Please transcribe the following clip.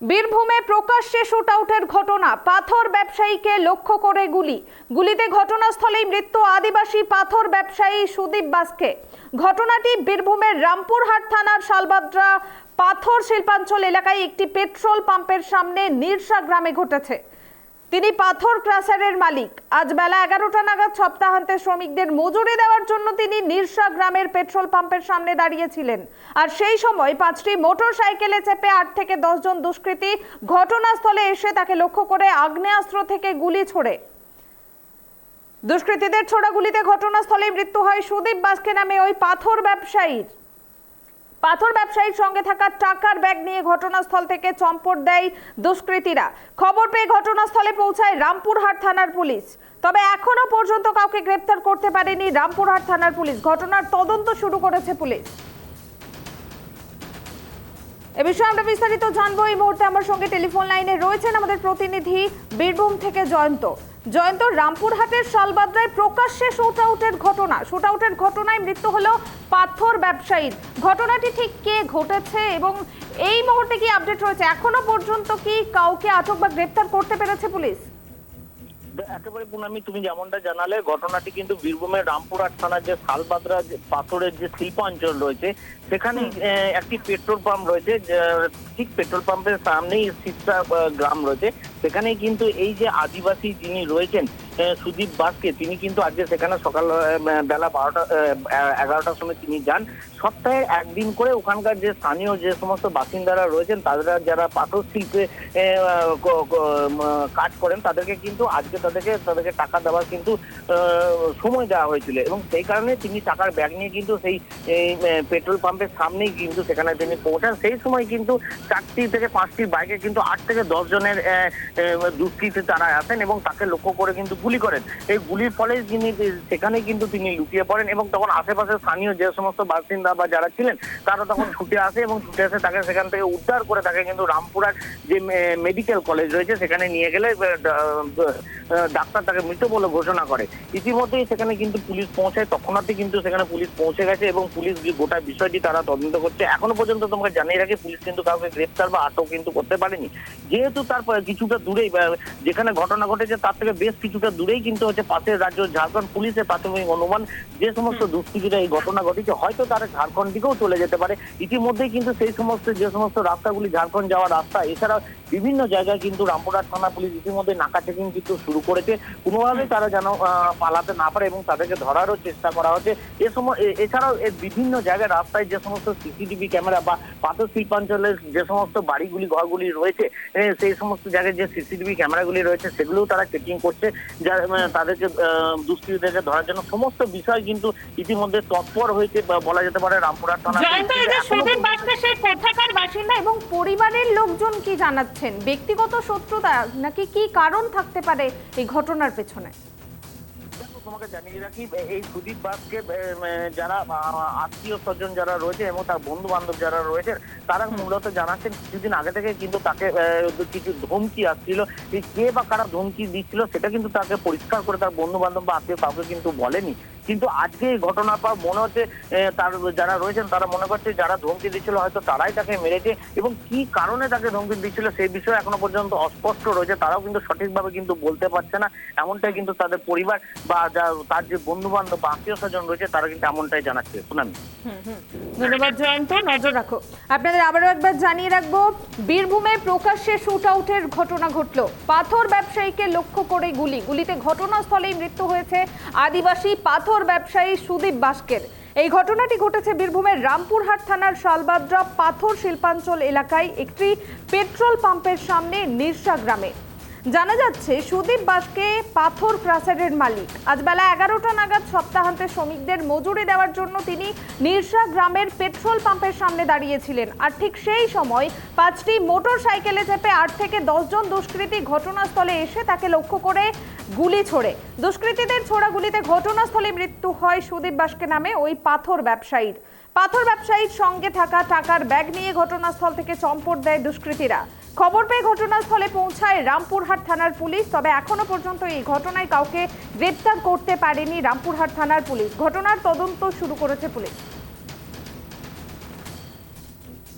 বীরভূমে প্রকাশ্যে শুট আউটের ঘটনা। পাথর ব্যবসায়ীকে লক্ষ্য করে গুলি। গুলিতে ঘটনাস্থলেই মৃত্যু আদিবাসী পাথর ব্যবসায়ী সুদীপ বাসকে। ঘটনাটি বীরভূমের রামপুরহাট থানার শালবাদ্রা পাথর শিল্পাঞ্চল এলাকায় একটি পেট্রোল পাম্পের সামনে নির্সা গ্রামে ঘটেছে। তিনি পাথর ক্রাসারের মালিক। আজ বেলা এগারোটা নাগাদ সপ্তাহান্তে শ্রমিকদের মজুরি দেওয়ার জন্য তিনি নিরসা গ্রামের পেট্রোল পাম্পের সামনে দাঁড়িয়েছিলেন। আর সেই সময় পাঁচটি মোটর সাইকেলে চেপে আট থেকে দশজন দুষ্কৃতী ঘটনাস্থলে এসে তাকে লক্ষ্য করে আগ্নেয়াস্ত্র থেকে গুলি ছোড়ে। দুষ্কৃতীদের ছোড়া গুলিতে ঘটনাস্থলে মৃত্যু হয় সুদীপ বাসকে নামে ওই পাথর ব্যবসায়ীর। পাথর ব্যবসায়ীর সঙ্গে থাকা টাকার ব্যাগ নিয়ে ঘটনাস্থল থেকে চম্পট দেয় দুষ্কৃতীরা। খবর পেয়ে ঘটনাস্থলে পৌঁছায় রামপুরহাট থানার পুলিশ। তবে এখনও পর্যন্ত কাউকে গ্রেপ্তার করতে পারেনি রামপুরহাট থানার পুলিশ। ঘটনার তদন্ত শুরু করেছে পুলিশ। এ বিষয়ে আমরা বিস্তারিত জানব। এই মুহূর্তে আমার সঙ্গে টেলিফোন লাইনে রয়েছেন আমাদের প্রতিনিধি বীরভূম থেকে জয়ন্ত। জয়ন্ত রামপুরহাটের শালবাদ্রায় প্রকাশ্যে শুট আউটের ঘটনা। শুট আউটের ঘটনায় মৃত্যু হলো পাথর ব্যবসায়ীর। ঘটনাটি ঠিক কে ঘটেছে এবং এই মুহূর্তে কি আপডেট রয়েছে? এখনও পর্যন্ত কি কাউকে আটক বা গ্রেপ্তার করতে পেরেছে পুলিশ? একেবারে পুনামি তুমি যেমনটা জানালে ঘটনাটি কিন্তু বীরভূমের রামপুরহাট থানার যে শালবাদরা পাথরের যে শিল্পাঞ্চল রয়েছে সেখানে একটি পেট্রোল পাম্প রয়েছে ঠিক পেট্রোল পাম্পের সামনেই সিস্টা গ্রাম রয়েছে। সেখানেই কিন্তু এই যে আদিবাসী যিনি রয়েছেন সুদীপ বাসকে, তিনি কিন্তু আজকে সেখানে সকাল বেলা বারোটা এগারোটার সময় তিনি যান। সপ্তাহে একদিন করে ওখানকার যে স্থানীয় যে সমস্ত বাসিন্দারা রয়েছেন, তারা যারা পাথর শিল্পে কাজ করেন, তাদেরকে কিন্তু আজকে তাদেরকে তাদেরকে টাকা দেওয়ার কিন্তু সময় দেওয়া হয়েছিল। এবং সেই কারণে তিনি টাকার ব্যাগ নিয়ে কিন্তু সেই পেট্রোল পাম্পের সামনেই কিন্তু সেখানে তিনি পৌঁছান। সেই সময় কিন্তু চারটি থেকে পাঁচটি বাইকে কিন্তু আট থেকে দশ জনের দুষ্কৃতী তারা আসেন এবং তাকে লক্ষ্য করে কিন্তু গুলি করেন। এই গুলির ফলে তিনি সেখানে কিন্তু তিনি লুকিয়ে পড়েন এবং তখন আশেপাশে স্থানীয় যে সমস্ত বাসিন্দা বা যারা ছিলেন, তারা তখন ছুটে আসে এবং ছুটে আসে তাকে সেখান থেকে উদ্ধার করে তাকে কিন্তু রামপুরার যে মেডিকেল কলেজ রয়েছে, সেখানে নিয়ে গেলে ডাক্তার তাকে মৃত বলে ঘোষণা করে। ইতিমধ্যেই সেখানে কিন্তু পুলিশ পৌঁছায় তখনই কিন্তু সেখানে পুলিশ পৌঁছে গেছে এবং পুলিশ গোটা বিষয়টি তারা তদন্ত করছে। এখনও পর্যন্ত তোমাকে জানিয়ে রাখি, পুলিশ কিন্তু কাউকে গ্রেপ্তার বা আটক কিন্তু করতে পারেনি। যেহেতু তারপর কিছুটা দূরেই যেখানে ঘটনা ঘটেছে তার থেকে বেশ কিছুটা দূরেই কিন্তু হচ্ছে পাশের রাজ্য ঝাড়খণ্ড পুলিশের প্রাথমিক অনুমান যে সমস্ত দুষ্কৃতীরা এই ঘটনা ঘটেছে হয়তো তারা ঝাড়খণ্ড দিকেও চলে যেতে পারে। ইতিমধ্যেই কিন্তু সেই সমস্ত যে সমস্ত রাস্তাগুলি ঝাড়খণ্ড যাওয়ার রাস্তা এছাড়া বিভিন্ন জায়গায় কিন্তু রামপুরহাট থানা পুলিশ ইতিমধ্যে নাকা চেকিং কিন্তু শুরু করেছে। কোনোভাবেই তারা যেন পালাতে না পারে এবং তাদেরকে ধরারও চেষ্টা করা হচ্ছে। এ সময় এছাড়াও এর বিভিন্ন জায়গায় রাস্তায় যে সমস্ত সিসিটিভি ক্যামেরা বা পাথর শিল্পাঞ্চলের যে সমস্ত বাড়িগুলি ঘরগুলি রয়েছে সেই সমস্ত জায়গায় যে সিসিটিভি ক্যামেরাগুলি রয়েছে সেগুলোও তারা চেকিং করছে। যা তাদেরকে দুষ্কৃতীদেরকে ধরার জন্য সমস্ত বিষয় কিন্তু ইতিমধ্যে তৎপর হয়েছে বলা যেতে পারে রামপুরহাট থানা কোথাকার বাসিন্দা এবং পরিবারের লোকজন কি জানাচ্ছেন? ব্যক্তিগত শত্রুতা নাকি কি কারণ থাকতে পারে এই ঘটনার পেছনে? তোমাকে জানিয়ে রাখি এই সুদীপ বাসকে যারা আত্মীয় স্বজন যারা রয়েছে এবং তার বন্ধু বান্ধব যারা রয়েছে তারা মূলত জানাচ্ছেন কিছুদিন আগে থেকে কিন্তু তাকে কিছু ধমকি আসছিল। কে বা কারা ধমকি দিচ্ছিল সেটা কিন্তু তাকে পরিষ্কার করে তার বন্ধু বান্ধব বা আত্মীয় কাউকে কিন্তু বলেনি। কিন্তু আজকে এই ঘটনার পর মনে হচ্ছে তার যারা রয়েছেন তারা মনে করছে যারা ধমকি দিচ্ছিল হয়তো তারাই তাকে মেরেছে এবং কি কারণে তাকে ধমকি দিচ্ছিল সেই বিষয়ে এখনও পর্যন্ত অস্পষ্ট রয়েছে তারাও কিন্তু সঠিকভাবে কিন্তু বলতে পারছে না। এমনটাই কিন্তু তাদের পরিবার বা তার যে বন্ধু বান্ধব বা আত্মীয় স্বজন রয়েছে তারা কিন্তু এমনটাই জানাচ্ছে। শুনানি। ধন্যবাদ জয়ন্ত নজর রাখো। আপনাদের আবারও একবার জানিয়ে রাখব বীরভূমে প্রকাশ্যে শুট আউটের ঘটনা ঘটলো। পাথর ব্যবসায়ীকে লক্ষ্য করে গুলি। গুলিতে ঘটনাস্থলেই মৃত্যু হয়েছে আদিবাসী পাথর ব্যবসায়ী সুদীপ বাস্কের। এই ঘটনাটি ঘটেছে বীরভূমের রামপুরহাট থানার শালবাদ্রা পাথর শিল্পাঞ্চল এলাকায় একটি পেট্রোল পাম্পের সামনে নির্সা গ্রামে। জানা যাচ্ছে, সুদীপ বাসকে পাথর ক্রাসারের মালিক। আজ বেলা এগারোটা নাগাদ সপ্তাহান্তে শ্রমিকদের মজুরি দেওয়ার জন্য তিনি নিরসা গ্রামের পেট্রোল পাম্পের সামনে দাঁড়িয়েছিলেন। আর ঠিক সেই সময় পাঁচটি মোটর সাইকেলে চেপে আট থেকে দশজন দুষ্কৃতী ঘটনাস্থলে এসে তাকে লক্ষ্য করে গুলি ছোড়ে। দুষ্কৃতীদের ছোড়া গুলিতে ঘটনাস্থলে মৃত্যু হয় সুদীপ বাসকে নামে ওই পাথর ব্যবসায়ীর। পাথর ব্যবসায়ীর সঙ্গে থাকা টাকার ব্যাগ নিয়ে ঘটনাস্থল থেকে চম্পট দেয় দুষ্কৃতীরা। খবর পেয়ে ঘটনাস্থলে পৌঁছায় রামপুরহাট থানার পুলিশ, তবে এখনও পর্যন্ত এই ঘটনায় কাউকে গ্রেপ্তার করতে পারেনি রামপুরহাট থানার পুলিশ। ঘটনার তদন্ত শুরু করেছে পুলিশ।